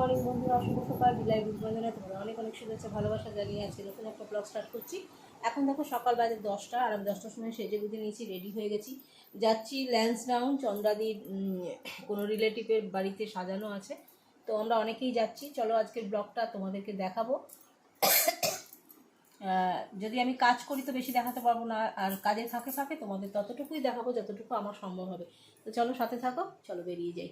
Morning বন্ধুরা শুভ সকাল বিলাই বুঝবন্ধনা তোমাদের অনেক অনেক শুভেচ্ছা, ভালোবাসা জানিয়ে আজকে নতুন একটা ব্লগ স্টার্ট করছি। এখন দেখো সকাল বাজে দশটা, আর আমি দশটার সময় সেজে বুঝে নিয়েছি রেডি হয়ে গেছি। যাচ্ছি ল্যান্স ল্যান্সডাউন চন্দ্রাদির কোনো রিলেটিভের বাড়িতে সাজানো আছে। তো আমরা অনেকেই যাচ্ছি। চলো আজকের ব্লগটা তোমাদেরকে দেখাবো। যদি আমি কাজ করি তো বেশি দেখাতে পারব না, আর কাজের ফাঁকে ফাঁকে তোমাদের ততটুকুই দেখাবো যতটুকু আমার সম্ভব হবে। তো চলো সাথে থাকো, চলো বেরিয়ে যাই।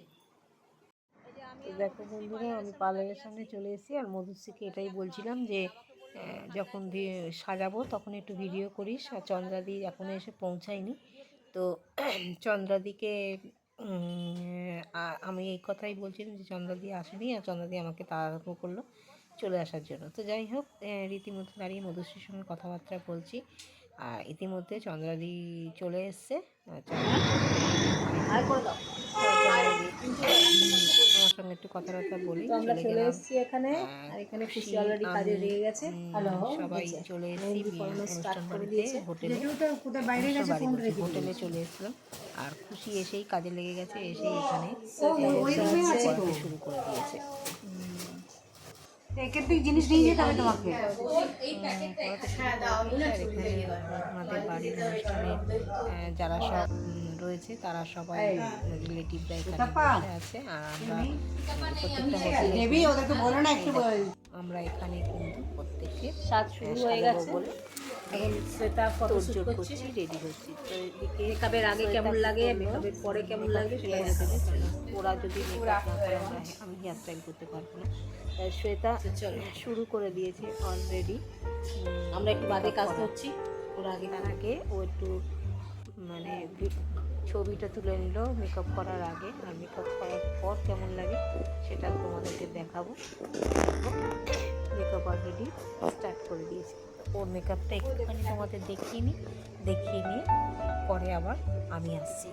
তো দেখো বন্ধুরা আমি পার্লারের সামনে চলে এসেছি আর মধুশ্রীকে এটাই বলছিলাম যে যখন সাজাবো তখন একটু ভিডিও করিস। আর চন্দ্রাদি এখনও এসে পৌঁছায়নি। তো চন্দ্রাদিকে আমি এই কথাই বলছিলাম যে চন্দ্রাদি আসেনি আর চন্দ্রাদি আমাকে তাড়াহুড়ো করল চলে আসার জন্য। তো যাই হোক রীতিমতো দাঁড়িয়ে মধুশ্রীর সঙ্গে কথাবার্তা বলছি। আর ইতিমধ্যে চন্দ্রাদি চলে এসছে। আর চন্দ্রাদি সঙ্গে একটু কথাবার্তা বলি আমরা চলে এসেছি এখানে। আর এখানে খুশি অলরেডি কাজে লেগে গেছে। হ্যালো সবাই চলে এসেছি মেহেন্দি স্টার্ট অনুষ্ঠান করে বাড়িতে, দিয়েছে। হোটেলে কোথায় বাইরে গেছে ফোন বলছি, হোটেলে চলে এসেছিলাম। আর খুশি এসেই কাজে লেগে গেছে এসেই এখানে ওই রুমে আছে। শুরু করে দিয়েছে। প্যাকেট জিনিস নিয়ে যেতে হবে তোমাকে। আমাদের বাড়ির অনুষ্ঠানে আহ, যারা সব রয়েছে তারা সবাই রিলেটিভরা এখানে বসে আছে আর আমরা প্রত্যেকটা দেবী ওদেরকে বলো না একটু আমরা এখানে কিন্তু প্রত্যেকে সাত শুরু হয়ে গেছে। এখন শ্বেতা ফটো তোড়জোড় করছি। রেডি হচ্ছি তো এদিকে মেকআপের আগে কেমন লাগে মেকআপের পরে কেমন লাগবে সেটা সেটা দেখতে ওরা যদি করে আমি হেয়ার স্টাইল করতে পারব না। শ্বেতা শুরু করে দিয়েছে অলরেডি আমরা একটু বাদে কাজ করছি। ওরা আগে আগে ও একটু মানে ছবিটা তুলে নিল মেকআপ করার আগে। আর মেকআপ করার পর কেমন লাগে সেটা তোমাদেরকে দেখাবো। মেকআপ অলরেডি স্টার্ট করে দিয়েছি। ওর মেকআপটা একটুখানি তোমাদের দেখিয়ে নিই দেখিয়ে নিয়ে পরে আবার আমি আসছি।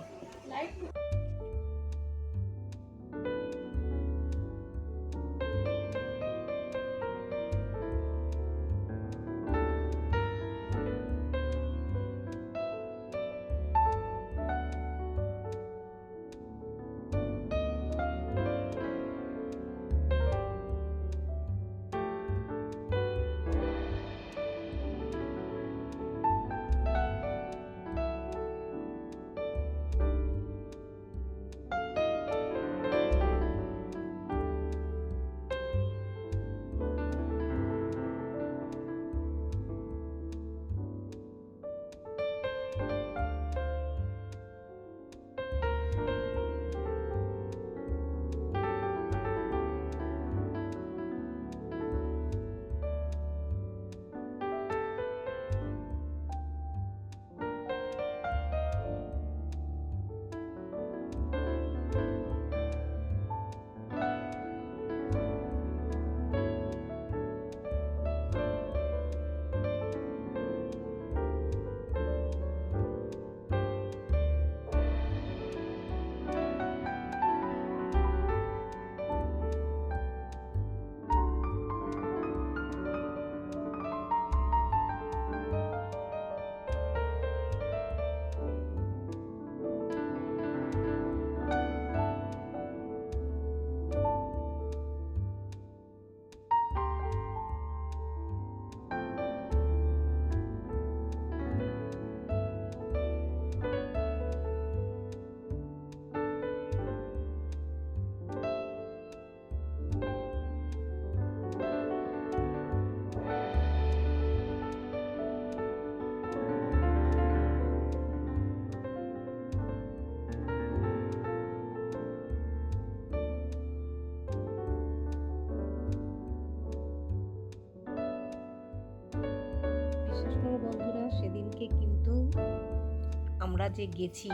আমরা যে গেছি,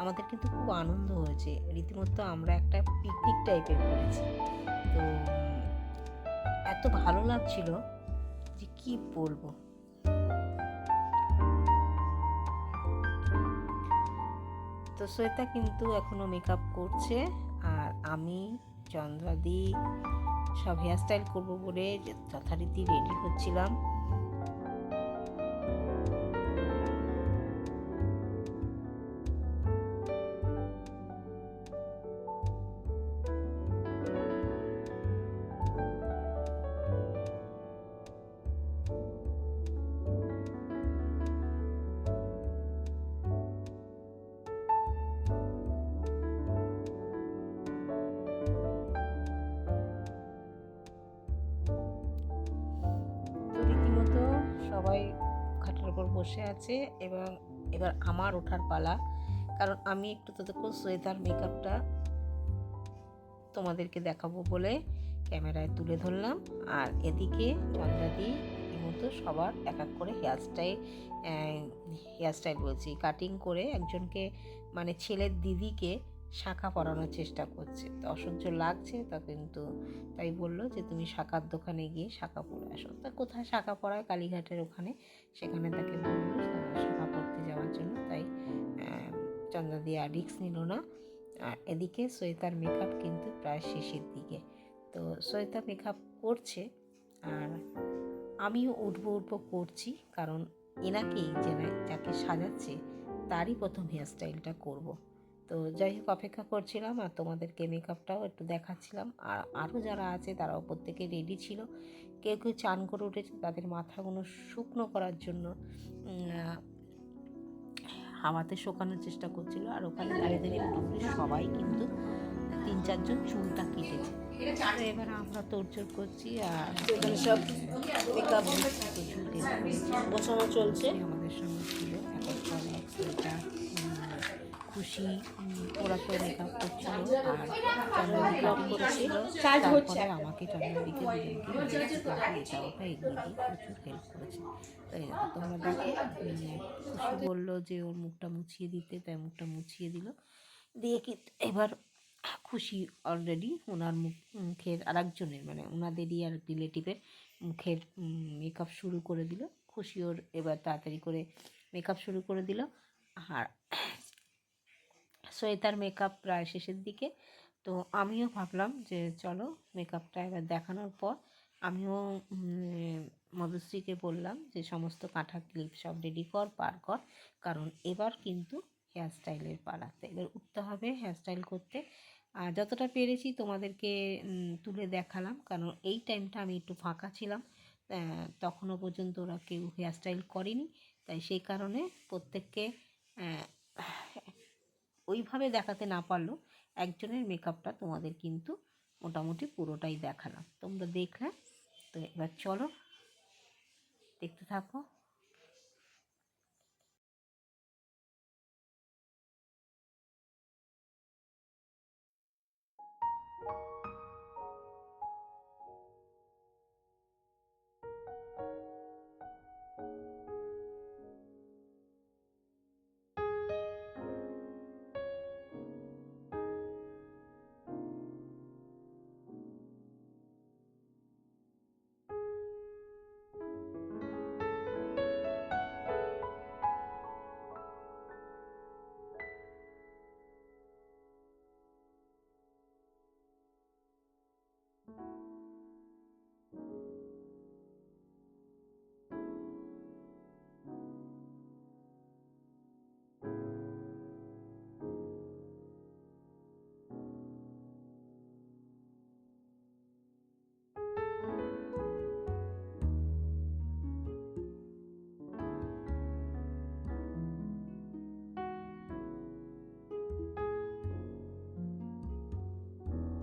আমাদের কিন্তু খুব আনন্দ হয়েছে। রীতিমতো আমরা একটা পিকনিক টাইপের করেছি তো, এত ভালো লাগছিল যে কি বলব? তো শ্বেতা কিন্তু এখনও মেকআপ করছে আর আমি, চন্দ্রাদি, সব হেয়ার স্টাইল করব বলে যথারীতি রেডি হচ্ছিলাম। বসে আছে এবং এবার আমার ওঠার পালা। কারণ আমি একটু ততক্ষণ সোয়েদার মেকআপটা তোমাদেরকে দেখাবো বলে ক্যামেরায় তুলে ধরলাম। আর এদিকে চন্দ্রাদি মতো সবার এক এক করে হেয়ারস্টাইল হেয়ারস্টাইল বলছি, কাটিং করে একজনকে মানে ছেলের দিদিকে শাখা পরানোর চেষ্টা করছে। তো অসহ্য লাগছে তা কিন্তু তাই বলল যে তুমি শাখার দোকানে গিয়ে শাখা পরে আসো। তা কোথায় শাখা পরায় কালীঘাটের ওখানে। সেখানে তাকে বলল শাখা পরতে যাওয়ার জন্য। তাই আহ, চন্দ্রা দিয়ে আর রিক্স নিল না। আর এদিকে সৈতার মেকআপ কিন্তু প্রায় শেষের দিকে। তো সৈতা মেকআপ করছে আর আমিও উঠবো উঠবো করছি কারণ এনাকেই যে যাকে সাজাচ্ছে তারই প্রথম হেয়ারস্টাইলটা করব। তো যাই হোক অপেক্ষা করছিলাম আর তোমাদেরকে মেকআপটাও একটু দেখাচ্ছিলাম। আর আরও যারা আছে তারাও প্রত্যেকে রেডি ছিল। কেউ কেউ চান করে উঠেছে তাদের মাথাগুলো শুকনো করার জন্য। হাওয়াতে শুকানোর চেষ্টা করছিল আর ওখানে দাঁড়িয়ে দাঁড়িয়ে মোটামুটি সবাই কিন্তু তিন চারজন চুলটা কেটেছে। তো এবার আমরা তোড়জোড় করছি আর এখানে সব মেকআপ চলছে। আমাদের সঙ্গে খুশি ওরা তো মেকআপ করছিল আর চন্দ্রদিকে করেছিল। তারপরে আমাকে চন্দ্রদিকে দুজনকে এটা ওটা এগিয়ে দিয়ে প্রচুর হেল্প করেছে। তো এই তোমরা দেখো। খুশি বলল যে ওর মুখটা মুছিয়ে দিতে তাই মুখটা মুছিয়ে দিল। দিয়ে কি এবার খুশি অলরেডি ওনার মুখ মুখের আরেকজনের মানে ওনাদেরই আর রিলেটিভের মুখের মেকআপ শুরু করে দিল। খুশি ওর এবার তাড়াতাড়ি করে মেকআপ শুরু করে দিল। আর শ্বেতার মেকআপ প্রায় শেষের দিকে। তো আমিও ভাবলাম যে, চলো মেকআপটা এবার দেখানোর পর আমিও মধুশ্রীকে বললাম যে, সমস্ত কাঁথা ক্লিপ সব রেডি কর পার কর। কারণ এবার কিন্তু হেয়ারস্টাইলের পালাতে এবার উঠতে হবে হেয়ারস্টাইল করতে। আর যতটা পেরেছি তোমাদেরকে তুলে দেখালাম। কারণ এই টাইমটা আমি একটু ফাঁকা ছিলাম। তখনও পর্যন্ত ওরা কেউ হেয়ারস্টাইল করেনি। তাই সেই কারণে প্রত্যেককে ওইভাবে দেখাতে না পারলেও একজনের মেকআপটা তোমাদের কিন্তু মোটামুটি পুরোটাই দেখালাম। তোমরা দেখলে? তো এবার চলো, দেখতে থাকো।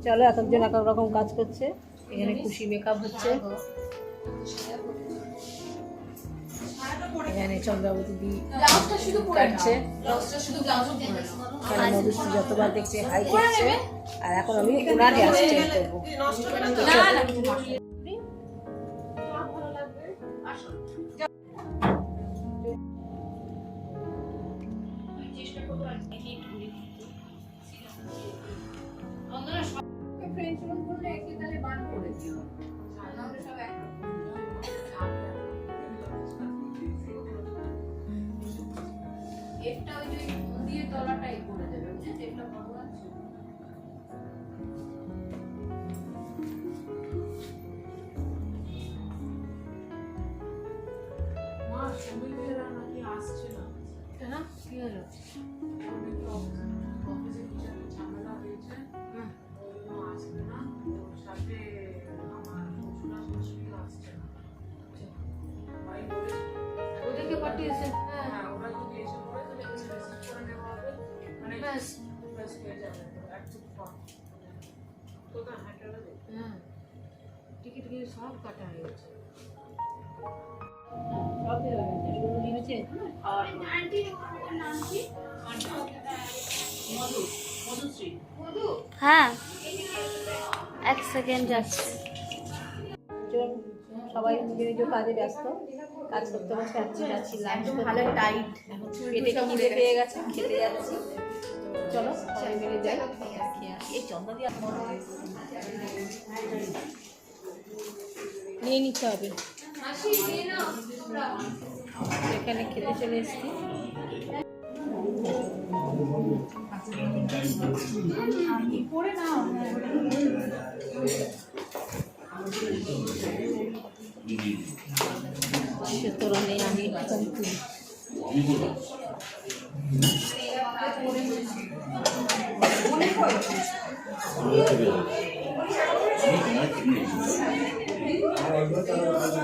চলো এক একজন এক এক রকম কাজ করছে এখানে খুশি মেকআপ হচ্ছে। এখানে চন্দ্রাবতী দি কাটছে। মধুশ্রী যতবার দেখছে হাই করছে আর এখন আমি ওনার হেয়ারস্টাইল করব তো চলো। ওদেরকে হ্যাঁ টিকিট সব কাটা হয়েছে সব হয়ে। গেছে খাওয়ার মধু মধুশ্রী হ্যাঁ। এক সেকেন্ড যাচ্ছে। সবাই নিজের নিজের কাজে ব্যস্ত কাজ করতে করতে যাচ্ছি যাচ্ছি লাঞ্চ ভালো টাইট পেটে খিদে পেয়ে গেছে। খেতে যাচ্ছি। চলো সবাই মিলে যাই। খেয়ে আসি। এই চন্দা দিয়ে নিয়ে নিতে হবে। এখানে খেতে চলে এসেছি। সে তোরা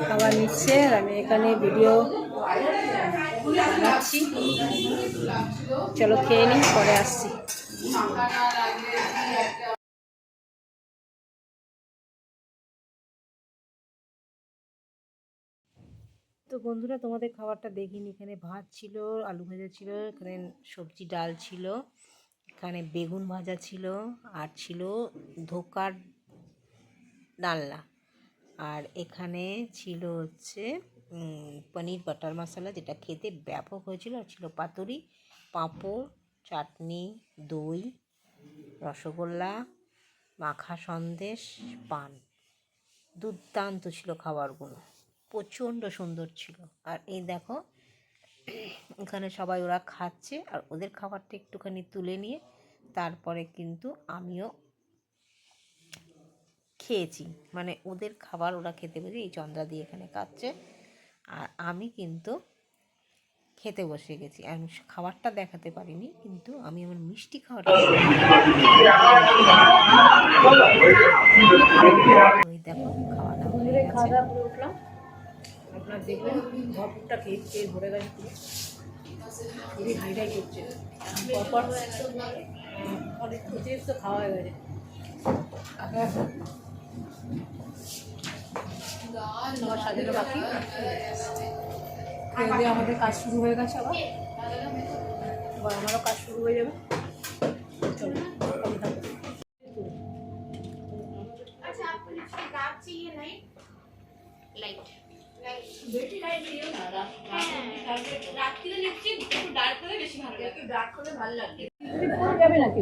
খাবার নিচ্ছে আর আমি এখানে ভিডিও বানাচ্ছি চলো খেয়ে নিই পরে আসছি। তো বন্ধুরা তোমাদের খাবারটা দেখিনি। এখানে ভাত ছিল, আলু ভাজা ছিল, এখানে সবজি, ডাল ছিল, এখানে বেগুন ভাজা ছিল, আর ছিল ধোকার ডালনা। আর এখানে ছিল হচ্ছে পনির বাটার মশলা, যেটা খেতে ব্যাপক হয়েছিল, আর ছিল পাতুরি, পাঁপড়, চাটনি, দই, রসগোল্লা, মাখা সন্দেশ, পান। দুর্দান্ত ছিল খাবারগুলো। প্রচণ্ড সুন্দর ছিল। আর এই দেখো এখানে সবাই ওরা খাচ্ছে আর ওদের খাবারটা একটুখানি তুলে নিয়ে তারপরে কিন্তু আমিও খেয়েছি। মানে ওদের খাবার ওরা খেতে বসে এই চন্দ্রা দিয়ে এখানে খাচ্ছে আর আমি কিন্তু খেতে বসে গেছি। আমি খাবারটা দেখাতে পারিনি কিন্তু আমি আমার মিষ্টি খাওয়াটা ওই দেখো খাওয়া দাওয়া আপনার দেখবেন ভরপুরটা খেয়ে খেয়ে ভরে গেছে খুবই হাইটাই করছে। অনেক অতিরিক্ত খাওয়া হয়ে গেছে। সাজানো বাকি। আমাদের কাজ শুরু হয়ে গেছে আবার। আবার আমারও কাজ শুরু হয়ে যাবে। থাকো যাবে নাকি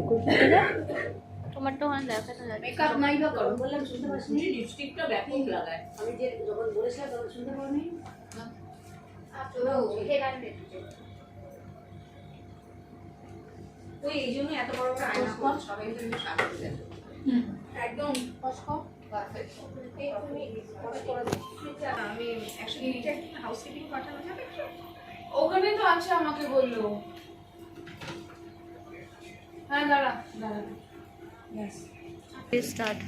তোমারটা ওখানে দেখানো যাচ্ছে। মেকআপ নাই বা করো বললাম শুনতে পাচ্ছি লিপস্টিকটা ব্যাপক লাগায়। আমি যে যখন বলেছিলাম তখন শুনতে পাওনি। ওই এই জন্য এত বড় বড় আয়না সবাই দেখো একদম। পারফেক্ট আমি হাউসকিপিং পাঠানো যাবে ওখানে তো আছে আমাকে বলল। হ্যাঁ দাঁড়া দাঁড়া। স্টার্ট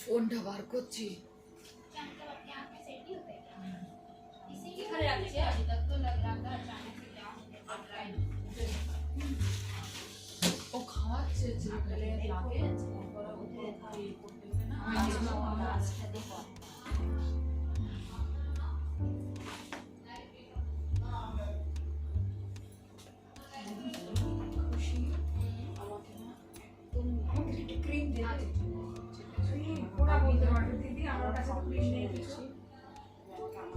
ফোনটা বার করছি এখানে রাখছি আজ তক তো লাগ রাখা ও খাওয়াচ্ছে যে ক্রিম দেবে ওরা বলতে পারবে দিদি আমার কাছে ক্রিম নেই। কিছু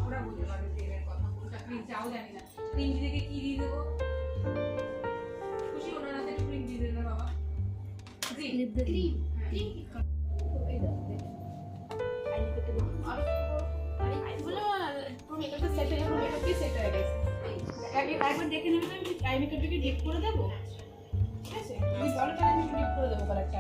ওরা বলতে পারবে ক্রিমের কথা। কোনটা ক্রিম চাও জানি না। ক্রিম দিদিকে কি দিয়ে দেবো? খুশি ওনার হাতে ক্রিম দিয়ে দেবে বাবা। ক্রিম ক্রিম এই দাও দেখো আইনি করতে বলি আর আরে বলো পুরো মেকআপটা সেট হয়ে গেছে মেকআপ কি সেট হয়ে গেছে? আগে একবার দেখে নেবেন আমি আই মেকআপটাকে ডিপ করে দেবো? ঠিক আছে। তুমি বলো তাহলে আমি ডিপ করে দেবো কালারটা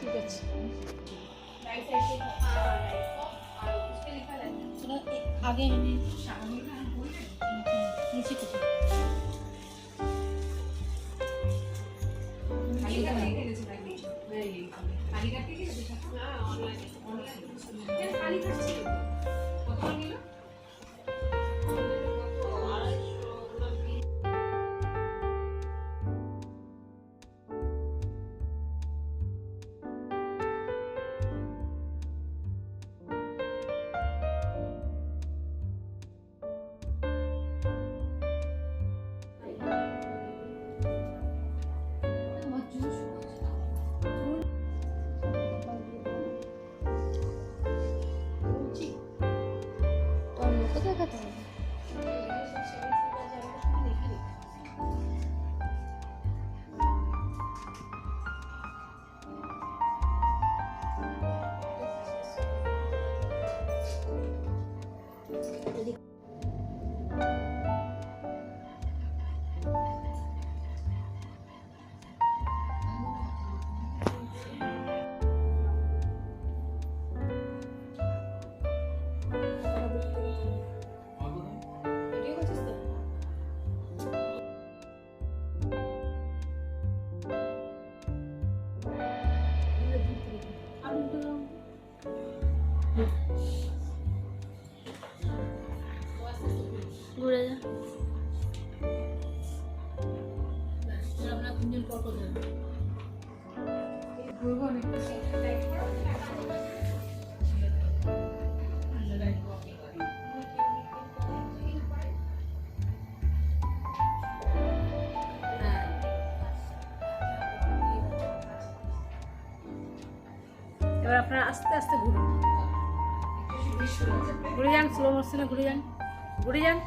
তোরা আছে। আগে এনে সামনে না, বলবে? নিচে কোথায় ঘুরে ঘুরবো নাকি? আস্তে আস্তে ঘুরুন। ঘুরে যান স্লো মোশনে ঘুরে যান। ঘুরে যান।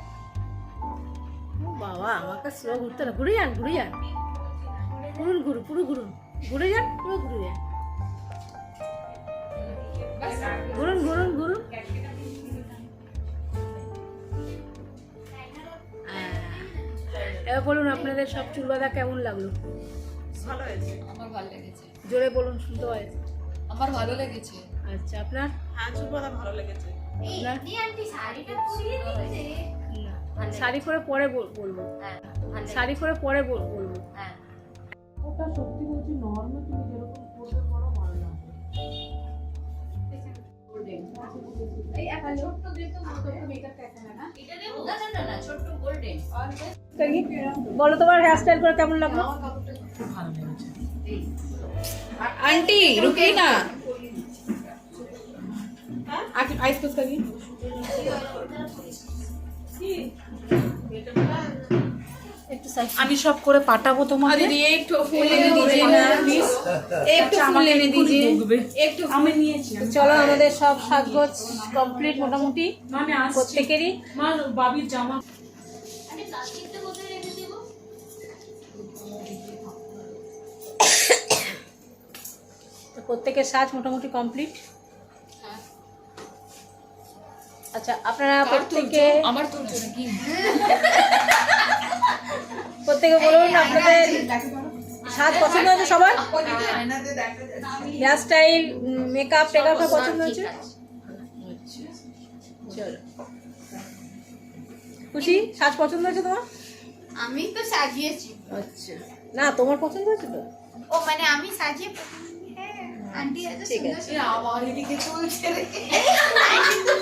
বাবা আমাকে স্লো ঘুরতে না। ঘুরে যান ঘুরে যান। ঘুরুন ঘুরুন পুরো ঘুরুন। ঘুরে যান পুরো ঘুরে যান। ঘুরুন ঘুরুন ঘুরুন। এবার বলুন আপনাদের সব চুল বাঁধা কেমন লাগল? ভালো হয়েছে। আমার ভালো লেগেছে। জোরে বলুন শুনতে পাই আমার ভালো লেগেছে। আচ্ছা আপনার? হ্যাঁ বাঁধা ভালো লেগেছে। আপনার? আন্টি শাড়িটা পরিয়ে দিয়েছে না, শাড়ি পরে পরে বল- বলব। হ্যাঁ শাড়ি পরে পরে বল- বলব। হ্যাঁ। ওটা সত্যি বলছি নর্মাল তুমি যেরকম করবে করো ভালো না। এটা দেবো না। না না ছোট্ট গোল্ডেন বলো তোমার হেয়ার স্টাইল করে কেমন লাগল? খুব ভালো লেগেছে। आंटी रुकिए ना। आइस कुछ करिए আমি সব করে পাঠাবো তোমার দিদি একটু ফুল এনে দিজিয়ে না? প্লিজ একটু আচ্ছা, ফুল এনে দিজিয়ে একটু আমি নিয়েছি চলো আমাদের সব সাজগোজ কমপ্লিট মোটামুটি। প্রত্যেকেরই। মা বাবির জামা। তো প্রত্যেকের সাজ মোটামুটি কমপ্লিট আচ্ছা আপনারা প্রত্যেকে আমার তুলছো প্রত্যেকে বলুন আপনাদের সাজ পছন্দ হয়েছে সবার? হেয়ার স্টাইল মেকআপ টেকআপ সব পছন্দ হয়েছে? চলো। খুশি? সাজ পছন্দ হয়েছে তোমার? আমি তো সাজিয়েছি। আচ্ছা। না তোমার পছন্দ হয়েছে তো? ও মানে আমি সাজিয়ে হ্যাঁ আন্টি এত ঠিক সুন্দর আছে। সুন্দর- আমার এদিকে চলছে রে এটা একটু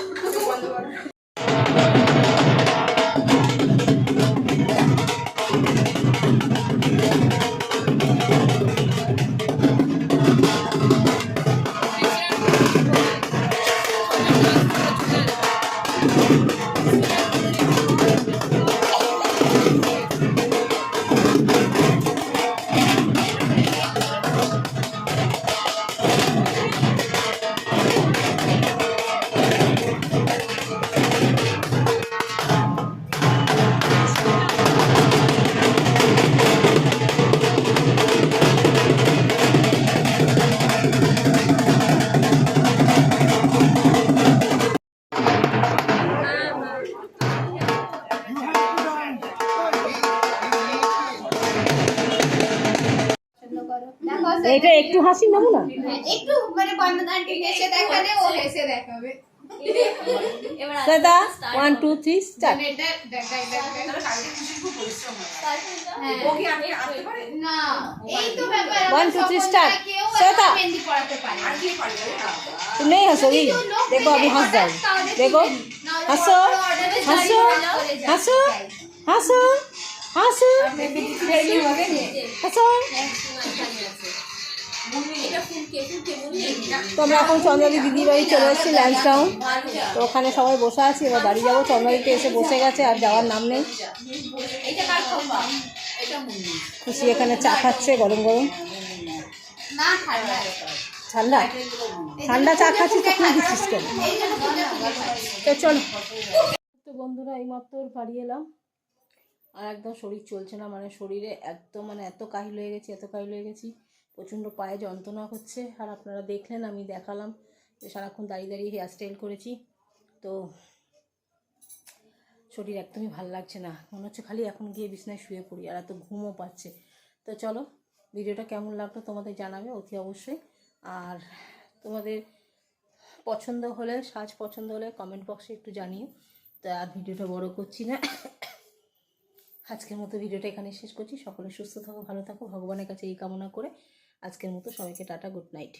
হাসি নেবো না একটু মানে বন্ধন আন্টি হেসে দেখালে ও হেসে দেখাবে এবার দাদা ওয়ান টু থ্রি স্টার্ট মানে এটা দেখ দেখ দেখ দেখ। হ্যাঁ। না এই তো ব্যাপার One, two, three, start. কেউ শ্বেতা। মেহেন্দি পড়াতে পারে तुम नहीं हंसोगी देखो अभी हंस जाओ देखो हंसो हंसो हंसो हंसो हंसो हंसो তো আমরা এখন চন্দ্রাদি দিদির বাড়ি চলে এসেছি ল্যান্সডাউন তো ওখানে সবাই বসে আছি, এবার বাড়ি যাব। চন্দ্রাদিতে এসে বসে গেছে, আর যাওয়ার নাম নেই। খুশি এখানে চা খাচ্ছে, গরম গরম। ঠান্ডা? ঠান্ডা চা খাচ্ছিস তো খুলে দিচ্ছিস কেন? এই তো চলো। তো বন্ধুরা এইমাত্র বাড়ি এলাম। আর একদম শরীর চলছে না মানে শরীরে একদম মানে এত কাহিল হয়ে গেছি, এত কাহিল হয়ে গেছি। প্রচণ্ড পায়ে যন্ত্রণা হচ্ছে। আর আপনারা দেখলেন, আমি দেখালাম যে সারাক্ষণ দাঁড়িয়ে দাঁড়িয়ে হেয়ার স্টাইল করেছি। তো শরীর একদমই ভালো লাগছে না। মনে হচ্ছে খালি এখন গিয়ে বিছনায় শুয়ে পড়ি আর এত ঘুমও পাচ্ছে। তো চলো, ভিডিওটা কেমন লাগল তোমাদের জানাবে অতি অবশ্যই। আর তোমাদের পছন্দ হলে, সাজ পছন্দ হলে কমেন্ট বক্সে একটু জানিও। তো আর ভিডিওটা বড় করছি না। আজকের মতো ভিডিওটা এখানে শেষ করছি। সকলে সুস্থ থাকো, ভালো থাকো, ভগবানের কাছে এই কামনা করে আজকের মতো সবাইকে টাটা গুড নাইট।